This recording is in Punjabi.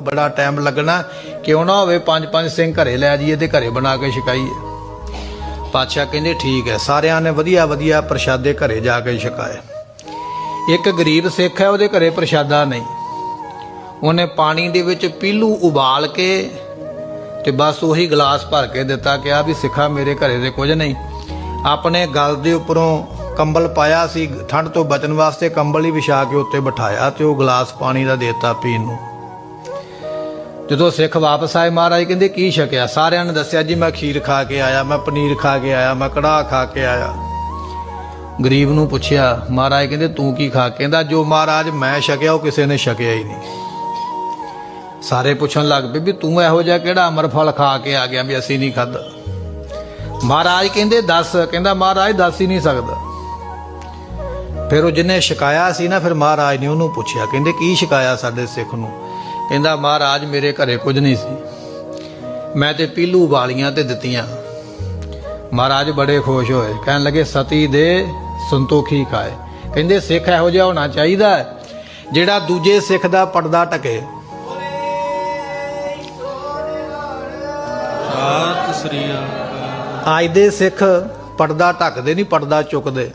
ਬੜਾ ਟਾਈਮ ਲੱਗਣਾ, ਕਿਉਂ ਨਾ ਹੋਵੇ ਪੰਜ ਪੰਜ ਸਿੰਘ ਘਰੇ ਲੈ ਜਾਈਏ ਤੇ ਘਰੇ ਬਣਾ ਕੇ ਛਕਾਈਏ। ਪਾਤਸ਼ਾਹ ਕਹਿੰਦੇ ਠੀਕ ਹੈ, ਸਾਰਿਆਂ ਨੇ ਵਧੀਆ ਵਧੀਆ ਪ੍ਰਸ਼ਾਦੇ ਘਰੇ ਜਾ ਕੇ ਛਕਾਏ। ਇੱਕ ਗਰੀਬ ਸਿੱਖ ਹੈ, ਉਹਦੇ ਘਰੇ ਪ੍ਰਸ਼ਾਦਾ ਨਹੀਂ। ਉਹਨੇ ਪਾਣੀ ਦੇ ਵਿੱਚ ਪੀਲੂ ਉਬਾਲ ਕੇ ਤੇ ਬਸ ਉਹੀ ਗਲਾਸ ਭਰ ਕੇ ਦਿੱਤਾ ਕਿ ਆ ਵੀ ਸਿੱਖਾ, ਮੇਰੇ ਘਰੇ ਦੇ ਕੁਝ ਨਹੀਂ। ਆਪਣੇ ਗਲ ਦੇ ਉੱਪਰੋਂ ਕੰਬਲ ਪਾਇਆ ਸੀ, ਠੰਡ ਤੋਂ ਬਚਣ ਵਾਸਤੇ ਕੰਬਲ ਹੀ ਵਿਛਾ ਕੇ ਉੱਤੇ ਬਿਠਾਇਆ ਤੇ ਉਹ ਗਲਾਸ ਪਾਣੀ ਦਾ ਦੇਤਾ ਪੀਣ ਨੂੰ। ਜਦੋਂ ਸਿੱਖ ਵਾਪਸ ਆਏ, ਮਹਾਰਾਜ ਕਹਿੰਦੇ, ਕੀ ਛਕਿਆ? ਸਾਰਿਆਂ ਨੇ ਦੱਸਿਆ, ਜੀ ਮੈਂ ਖੀਰ ਖਾ ਕੇ ਆਇਆ, ਮੈਂ ਪਨੀਰ ਖਾ ਕੇ ਆਇਆ, ਮੈਂ ਕੜਾਹ ਖਾ ਕੇ ਆਇਆ। ਗਰੀਬ ਨੂੰ ਪੁੱਛਿਆ, ਮਹਾਰਾਜ ਕਹਿੰਦੇ, ਤੂੰ ਕੀ ਖਾ ਕਹਿੰਦਾ ਜੋ ਮਹਾਰਾਜ ਮੈਂ ਛਕਿਆ, ਉਹ ਕਿਸੇ ਨੇ ਛਕਿਆ ਹੀ ਨਹੀਂ। ਸਾਰੇ ਪੁੱਛਣ ਲੱਗ ਪਏ ਵੀ ਤੂੰ ਇਹੋ ਜਿਹਾ ਕਿਹੜਾ ਅਮਰ ਫਲ ਖਾ ਕੇ ਆ ਗਿਆ ਵੀ ਅਸੀਂ ਨਹੀਂ ਖਾਦਾ ਮਹਾਰਾਜ ਕਹਿੰਦੇ, ਦੱਸ। ਕਹਿੰਦਾ, ਮਹਾਰਾਜ, ਦੱਸ ਹੀ ਨਹੀਂ ਸਕਦਾ। ਫਿਰ ਉਹ ਜਿਹਨੇ ਸ਼ਿਕਾਇਆ ਸੀ ਨਾ, ਫਿਰ ਮਹਾਰਾਜ ਨੇ ਉਹਨੂੰ ਪੁੱਛਿਆ, ਕਹਿੰਦੇ, ਕੀ ਸ਼ਿਕਾਇਆ ਸਾਡੇ ਸਿੱਖ ਨੂੰ? ਕਹਿੰਦਾ ਮਹਾਰਾਜ ਮੇਰੇ ਘਰੇ ਕੁਝ ਨਹੀਂ ਸੀ। ਮੈਂ ਤੇ ਪੀਲੂ ਵਾਲੀਆਂ ਤੇ ਦਿੱਤੀਆਂ। ਮਹਾਰਾਜ ਬੜੇ ਖੁਸ਼ ਹੋਏ। ਕਹਿਣ ਲੱਗੇ ਸਤੀ ਦੇ ਸੰਤੋਖੀ ਖਾਏ। ਕਹਿੰਦੇ ਸਿੱਖ ਇਹੋ ਜਿਹਾ ਹੋਣਾ ਚਾਹੀਦਾ ਜਿਹੜਾ ਦੂਜੇ ਸਿੱਖ ਦਾ ਪਰਦਾ ਟਕੇ। ਅੱਜ ਦੇ ਸਿੱਖ ਪਰਦਾ ਢੱਕਦੇ ਨਹੀਂ ਪਰਦਾ ਚੁੱਕਦੇ।